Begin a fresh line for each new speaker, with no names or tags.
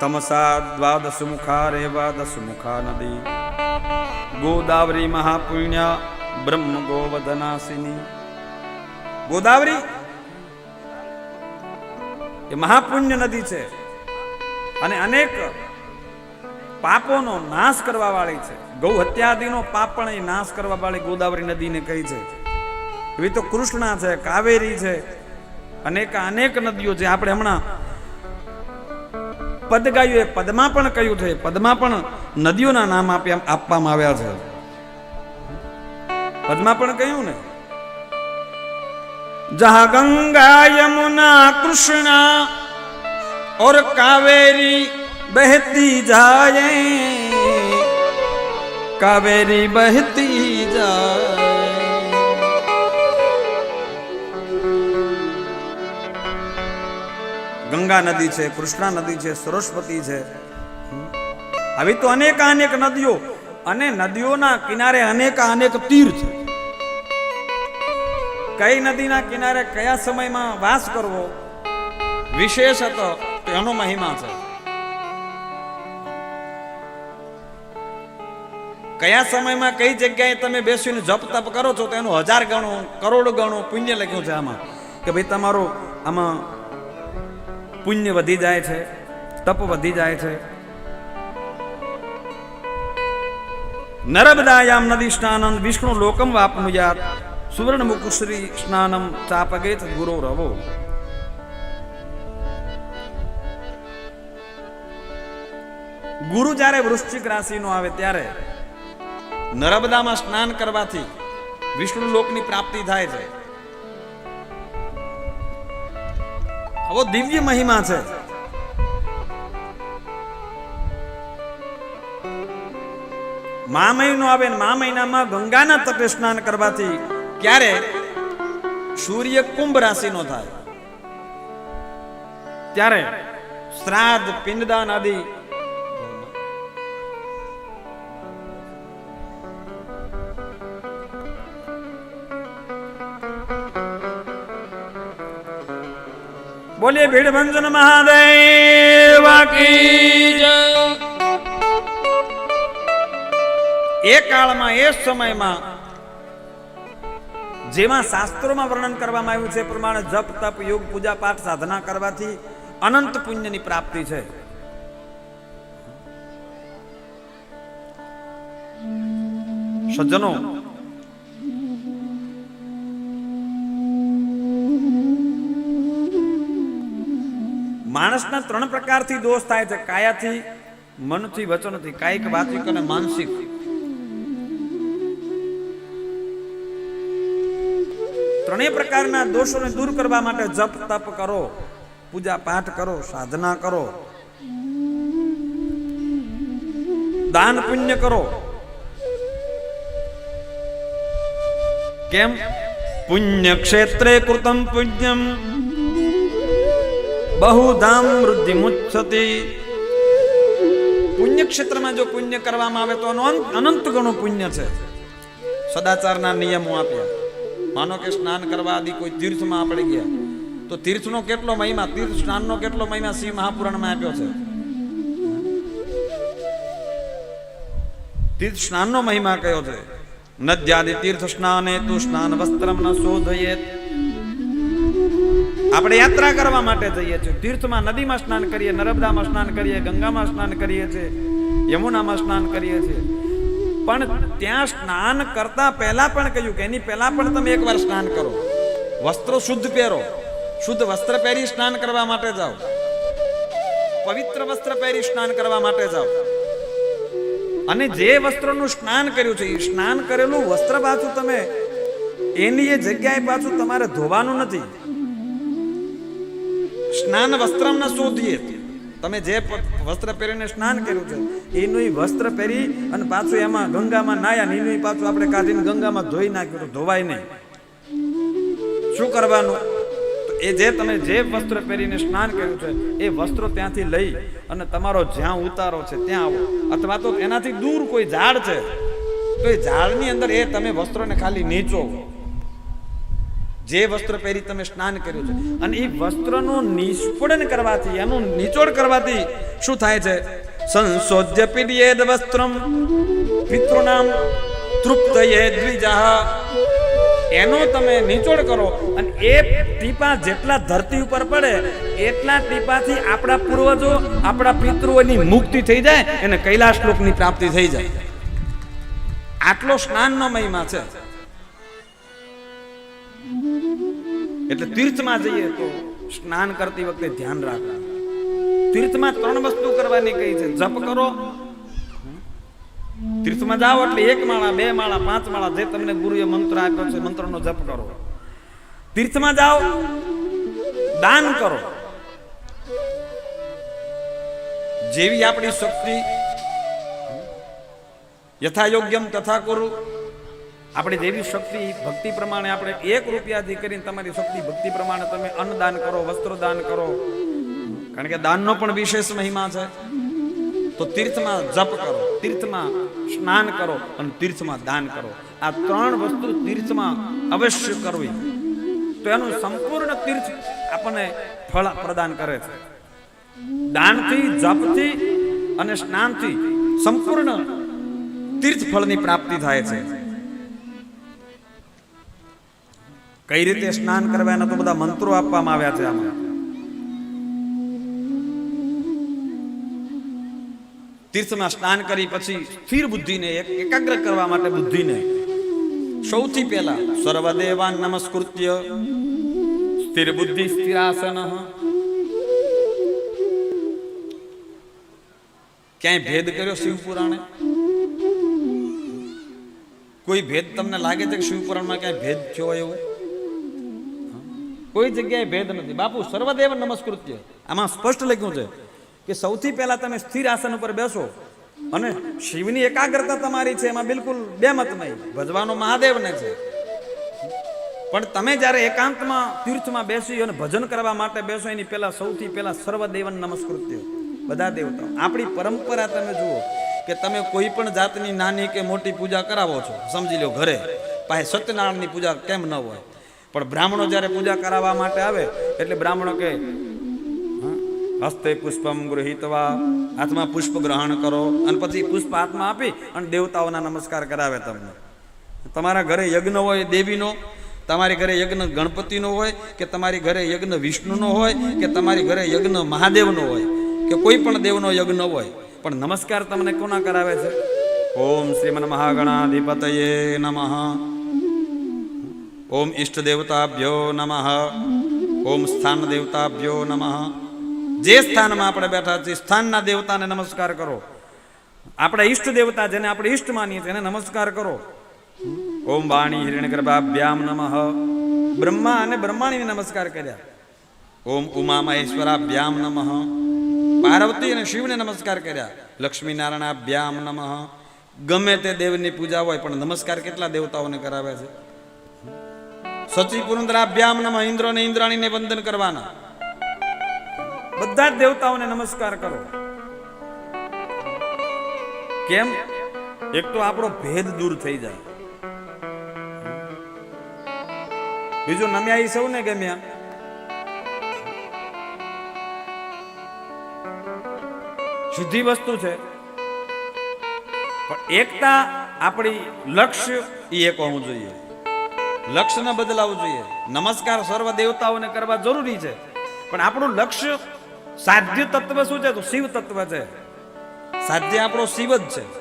તમસા દ્વાદશ મુખા રેવા દશ મુખા નદી ગોદાવરી મહાપુણ્ય બ્રહ્મ ગોવદનાસિની ગોદાવરી એ મહાપુણ્ય નદી છે અને અનેક પાપોનો નાશ કરવા વાળી છે. ગૌ હત્યાદિનો પાપ પણ એ નાશ કરવા વાળી ગોદાવરી નદીને કહી છે. એવી તો કૃષ્ણા છે, કાવેરી છે, અનેક અનેક નદીઓ છે. આપણે હમણાં પદ ગાયું એ પદમાં પણ કયું છે. પદમાં પણ નદીઓના નામ આપવામાં આવ્યા છે. પદમાં પણ કહ્યું ને? જહા ગંગા યમુના કૃષ્ણા ઓર કાવેરી બહેતી જાય. કાવેરી બહેતી જાય. ગંગા નદી છે, કૃષ્ણા નદી છે, સરસ્વતી છે. આવી તો અનેક અનેક નદીઓ અને નદીઓના કિનારે અનેક અનેક તીર છે. કઈ નદીના કિનારે કયા સમયમાં વાસ કરવો? વિશેષ હતો તો એનો મહિમા છે. કયા સમયમાં કઈ જગ્યાએ તમે બેસીને જપ તપ કરો છો તો એનું હજાર ગણું, કરોડ ગણું પુણ્ય લખ્યું છે આમાં. કે ભાઈ તમારું આમાં પુણ્ય વધી જાય છે, તપ વધી જાય છે. નર્મદાયામ નદી સ્નાનમ વિષ્ણુ લોકમ વાપનુયાત. સુવર્ણ મુકુશ્રી સ્નાનમ ચાપગેત ગુરો રવો. ગુરુ જ્યારે વૃશ્ચિક રાશિનો આવે ત્યારે નર્મદામાં સ્નાન કરવાથી વિષ્ણુ લોકની પ્રાપ્તિ થાય છે. આવો દિવ્ય મહિમા છે. મા મહિનો આવે ને મા મહિનામાં ગંગાના તટે સ્નાન કરવાથી ક્યારે સૂર્ય કુંભ રાશિનો થાય. ત્યારે શ્રાદ્ધ, પિંડદાન આદિ બોલીએ ભીડભંજન મહાદેવ એ કાળમાં, એ સમયમાં જેમાં શાસ્ત્રોમાં વર્ણન કરવામાં આવ્યું છે પ્રમાણે જપ, તપ, યોગ, પૂજા, પાઠ, સાધના કરવાથી અનંત પુણ્યની પ્રાપ્તિ છે. સજ્જનો માણસના ત્રણ પ્રકારથી દોષ થાય છે. કાયાથી, મનથી, વચનથી. કાયિક વાચિક અને માનસિક. ત્રણેય પ્રકારના દોષોને દૂર કરવા માટે જપ, તપ કરો. પૂજા પાઠ કરો, સાધના કરો. દાન, પુણ્ય કરો. કેમ? પુણ્ય ક્ષેત્રે કૃતમ પુણ્યમ. બહુધામ વૃદ્ધિ મુચ્છતિ પુણ્યક્ષેત્રમાં જો પુણ્ય કરવામાં આવે તો અનંત ગણું પુણ્ય છે. સદાચારના નિયમો આપ્યા. માનો કે સ્નાન કરવા આદિ કોઈ તીર્થમાં આપણે ગયા, તો તીર્થનો કેટલો મહિમા, તીર્થ સ્નાનનો કેટલો મહિમા સિંહ મહાપુરાણમાં આપ્યો છે? તીર્થ સ્નાનનો મહિમા કયો છે? નદ્યાદિ તીર્થ સ્નાને તું સ્નાન વસ્ત્રમ ન શોધયેત. આપણે યાત્રા કરવા માટે જઈએ છીએ. તીર્થમાં નદીમાં સ્નાન કરીએ, નર્મદામાં સ્નાન કરીએ, ગંગામાં સ્નાન કરીએ છીએ, યમુનામાં સ્નાન કરીએ છીએ. પણ ત્યાં સ્નાન કરતા પહેલા પણ કહ્યું કે એની પહેલા પણ તમે એકવાર સ્નાન કરો. વસ્ત્રો શુદ્ધ પહેરો. શુદ્ધ વસ્ત્ર પહેરી સ્નાન કરવા માટે જાઓ. પવિત્ર વસ્ત્ર પહેરી સ્નાન કરવા માટે જાઓ. અને જે વસ્ત્રનું સ્નાન કર્યું છે, એ સ્નાન કરેલું વસ્ત્ર પાછું તમે, એની એ જગ્યાએ પાછું તમારે ધોવાનું નથી. સ્નાન વસ્ત્રમ શોધીએ. તમે જે વસ્ત્ર પહેરીને સ્નાન કર્યું છે, એનું વસ્ત્ર પહેરી અને પાછું એમાં ગંગામાં નાયા એનું પાછું આપણે કાઢીને ગંગામાં ધોઈ નાખ્યું ધોવાય નહીં. શું કરવાનું? એ જે તમે જે વસ્ત્ર પહેરીને સ્નાન કર્યું છે, એ વસ્ત્રો ત્યાંથી લઈ અને તમારો જ્યાં ઉતારો છે ત્યાં આવો. અથવા તો એનાથી દૂર કોઈ ઝાડ છે, તો એ ઝાડની અંદર એ તમે વસ્ત્રોને ખાલી નીચો જે વસ્ત્ર પહેરી તમે સ્નાન કર્યું છે, અને એ વસ્ત્રનું નિષ્ફળન કરવાથી, એનું નિચોડ કરવાથી શું થાય છે? સંશોધ્ય પીડિયેદ વસ્ત્રમ પિતૃનામ તૃપ્ત એ દ્વિજાહ. એનો તમે નિચોડ કરો, અને એ ટીપા જેટલા ધરતી ઉપર પડે, એટલા ટીપાથી આપણા પૂર્વજો, આપણા પિતૃઓની મુક્તિ થઈ જાય અને કૈલાસ લોકની પ્રાપ્તિ થઈ જાય. આટલો સ્નાનનો મહિમા છે. એટલે તીર્થમાં જઈએ તો સ્નાન કરતી વખતે ધ્યાન રાખવા. તીર્થમાં ત્રણ વસ્તુ કરવાની કઈ છે? જપ કરો. તીર્થમાં જાઓ એટલે એક માળા, બે માળા, પાંચ માળા, જે તમને ગુરુએ મંત્ર આપ્યો છે, મંત્રનો જપ કરો. તીર્થમાં જાઓ. દાન કરો. જેવી આપણી શક્તિ યથા યોગ્યમ તથા કરું આપણી દેવી શક્તિ ભક્તિ પ્રમાણે આપણે એક રૂપિયાથી કરીને તમારી શક્તિ ભક્તિ પ્રમાણે તમે અન્ન દાન કરો વસ્ત્ર દાન કરો. કારણ કે દાનનો પણ વિશેષ મહિમા છે. તો તીર્થમાં જપ કરો, તીર્થમાં સ્નાન કરો અને તીર્થમાં દાન કરો. આ ત્રણ વસ્તુ તીર્થમાં અવશ્ય કરવી. તો એનું સંપૂર્ણ તીર્થ આપણને ફળ પ્રદાન કરે છે. દાનથી, જપથી અને સ્નાનથી સંપૂર્ણ તીર્થ ફળની પ્રાપ્તિ થાય છે. કઈ રીતે સ્નાન કરવા એના તો બધા મંત્રો આપવામાં આવ્યા છે આમાં? તીર્થમાં સ્નાન કરી પછી સ્થિર બુદ્ધિને એક એકાગ્ર કરવા માટે બુદ્ધિને. સૌથી પહેલા સર્વદેવાન નમસ્કૃત્ય. સ્થિર બુદ્ધિ, સ્થિરાસન. ક્યાંય ભેદ કર્યો શિવ પુરાણે? કોઈ ભેદ તમને લાગે છે કે શિવ પુરાણમાં ક્યાંય ભેદ થયો એવું? કોઈ જગ્યાએ ભેદ નથી. બાપુ, સર્વદેવ નમસ્કૃત્ય. આમાં સ્પષ્ટ લખ્યું છે કે સૌથી પહેલા તમે સ્થિર આસન ઉપર બેસો અને શિવની એકાગ્રતા તમારી છે એમાં બિલકુલ બેમત નહીં ભજવાનો મહાદેવને છે. પણ તમે જ્યારે એકાંતમાં તીર્થમાં બેસી અને ભજન કરવા માટે બેસો, એની પહેલા સૌથી પહેલા સર્વદેવન નમસ્કૃત્ય. બધા દેવતાઓ, આપણી પરંપરા તમે જુઓ કે તમે કોઈ પણ જાતની નાની કે મોટી પૂજા કરાવો છો. સમજી લો, ઘરે. પાસે સત્યનારાયણની પૂજા કેમ ન હોય? પણ બ્રાહ્મણો જ્યારે પૂજા કરાવવા માટે આવે, એટલે બ્રાહ્મણો કે હસ્તે પુષ્પમ ગૃહિતવા, હાથમાં પુષ્પ ગ્રહણ કરો, અને પછી પુષ્પ હાથમાં આપી અને દેવતાઓના નમસ્કાર કરાવે તમને. તમારા ઘરે યજ્ઞ હોય દેવીનો, તમારી ઘરે યજ્ઞ ગણપતિનો હોય, કે તમારી ઘરે યજ્ઞ વિષ્ણુનો હોય, કે તમારી ઘરે યજ્ઞ મહાદેવનો હોય, કે કોઈ પણ દેવનો યજ્ઞ હોય, પણ નમસ્કાર તમને કોના કરાવે છે? ઓમ શ્રીમન મહાગણાધિપતયે નમઃ. ઓમ ઈષ્ટ દેવતાભ્યો નમઃ ઓમ સ્થાન દેવતાભ્યો નમઃ જે સ્થાનમાં આપણે બેઠા છીએ, સ્થાનના દેવતાને નમસ્કાર કરો. આપણા ઈષ્ટ દેવતા જેને આપણે ઈષ્ટ માનીએ છીએ એને નમસ્કાર કરો. ઓમ વાણી હિરણ્યગર્ભાભ્યામ નમઃ. બ્રહ્મા અને બ્રહ્માણીને નમસ્કાર કર્યા. ઓમ ઉમા મહેશ્વરાભ્યામ નમઃ. પાર્વતી અને શિવને નમસ્કાર કર્યા. લક્ષ્મી નારાયણાભ્યામ નમઃ. ગમે તે દેવની પૂજા હોય, પણ નમસ્કાર કેટલા દેવતાઓને કરાવે છે? સચી પુરંદરાભ્યામ નમ ઇન્દ્ર ને ઇન્દ્રાણીને વંદન કરવાના. બધા જ દેવતાઓને નમસ્કાર કરો. કેમ? એક તો આપણો ભેદ દૂર થઈ જાય. બીજું નમ્યા એ સૌને ગમ્યા. સીધી વસ્તુ છે. પણ એકતા આપણી લક્ષ્ય એ એક હોવું જોઈએ. લક્ષ્ય ન જોઈએ. નમસ્કાર સર્વ દેવતાઓને કરવા જરૂરી છે. પણ આપણું લક્ષ્ય સાધ્ય તત્વ શું છે? તો શિવ તત્વ છે. સાધ્ય આપણો શિવ જ છે.